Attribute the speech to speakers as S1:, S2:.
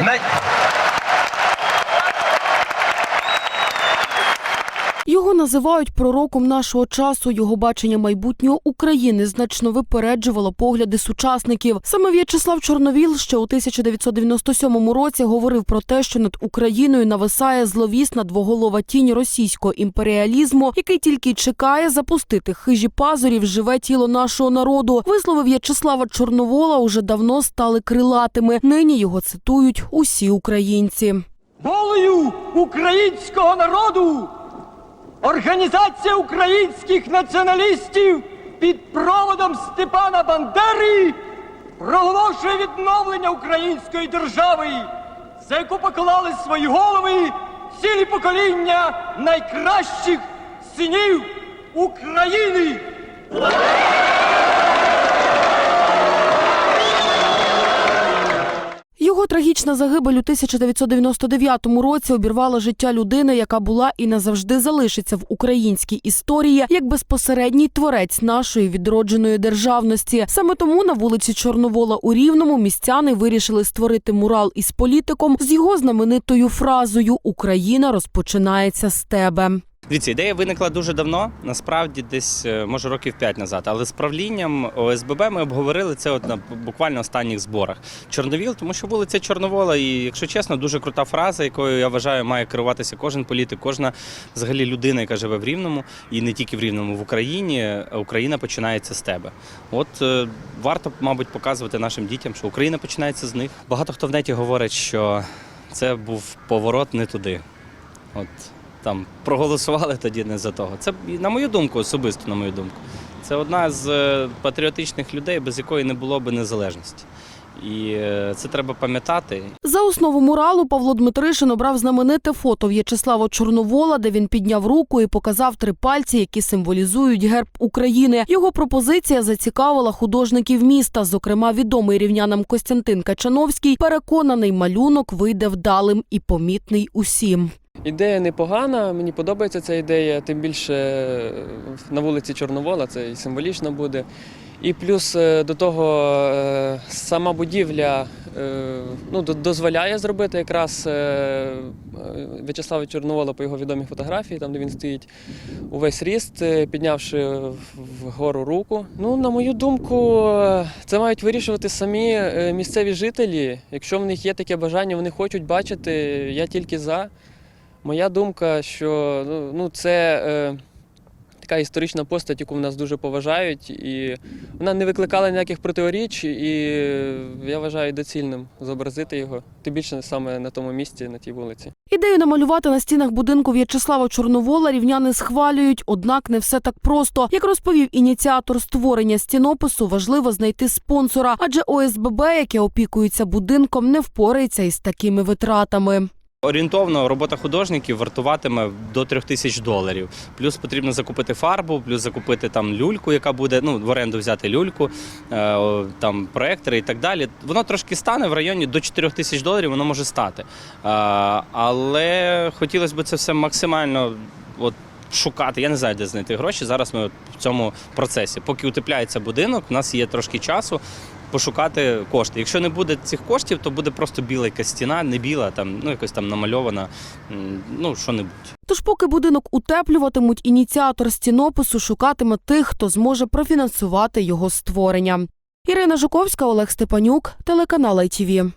S1: Най-
S2: Його називають пророком нашого часу. Його бачення майбутнього України значно випереджувало погляди сучасників. Саме В'ячеслав Чорновіл ще у 1997 році говорив про те, що над Україною нависає зловісна двоголова тінь російського імперіалізму, який тільки чекає запустити хижі пазурі в живе тіло нашого народу. Вислови В'ячеслава Чорновола уже давно стали крилатими. Нині його цитують усі українці.
S3: волею українського народу Організація українських націоналістів під проводом Степана Бандери проголошує відновлення української держави, за яку поклали свої голови цілі покоління найкращих синів України.
S2: Трагічна загибель у 1999 році обірвала життя людини, яка була і назавжди залишиться в українській історії як безпосередній творець нашої відродженої державності. Саме тому на вулиці Чорновола у Рівному містяни вирішили створити мурал із політиком з його знаменитою фразою Україна розпочинається з тебе.
S1: Дивіться, ідея виникла дуже давно, насправді десь е, може років 5 назад. Але з правлінням ОСББ ми обговорили це от на буквально останніх зборах. Чорновіл, тому що вулиця Чорновола, і якщо чесно, дуже крута фраза, якою я вважаю, має керуватися кожен політик, кожна взагалі людина, яка живе в Рівному, і не тільки в Рівному, в Україні. Україна починається з тебе. От е, варто, мабуть, показувати нашим дітям, що Україна починається з них. Багато хто в неті говорить, що це був поворот не туди. От там проголосували тоді не за того. Це на мою думку, особисто на мою думку. Це одна з е, патріотичних людей, без якої не було би незалежності. І е, це треба пам'ятати.
S2: За основу муралу Павло Дмитришин обрав знамените фото В'ячеслава Чорновола, де він підняв руку і показав три пальці, які символізують герб України. Його пропозиція зацікавила художників міста. Зокрема, відомий рівнянам Костянтин Качановський переконаний, малюнок вийде вдалим і помітний усім.
S4: Ідея непогана, мені подобається ця ідея, тим більше е, на вулиці Чорновола це і символічно буде. І плюс е, до того е, сама будівля ну, дозволяє зробити якраз В'ячеслава Чорновола по його відомій фотографії, там де він стоїть увесь ріст, піднявши вгору руку. Ну, на мою думку, це мають вирішувати самі місцеві жителі. Якщо в них є таке бажання, вони хочуть бачити, я тільки за. Моя думка, що ну, ну це е, така історична постать, яку в нас дуже поважають, і вона не викликала ніяких противоріч, і я вважаю доцільним зобразити його, тим більше саме на тому місці, на тій вулиці.
S2: Ідею намалювати на стінах будинку В'ячеслава Чорновола рівняни схвалюють, однак не все так просто. Як розповів ініціатор створення стінопису, важливо знайти спонсора, адже ОСББ, яке опікується будинком, не впорається із такими витратами.
S1: Орієнтовно робота художників вартуватиме до трьох тисяч доларів. Плюс потрібно закупити фарбу, плюс закупити там люльку, яка буде ну в оренду взяти люльку, е, там проектори і так далі. Воно трошки стане в районі до 4 тисяч доларів. Воно може стати. Е, але хотілося б це все максимально от. Шукати, я не знаю, де знайти гроші. Зараз ми в цьому процесі. Поки утепляється будинок, у нас є трошки часу пошукати кошти. Якщо не буде цих коштів, то буде просто біла якась стіна, не біла, там ну якось там намальована, ну що-небудь.
S2: Тож, поки будинок утеплюватимуть, ініціатор стінопису шукатиме тих, хто зможе профінансувати його створення. Ірина Жуковська, Олег Степанюк, телеканал ITV.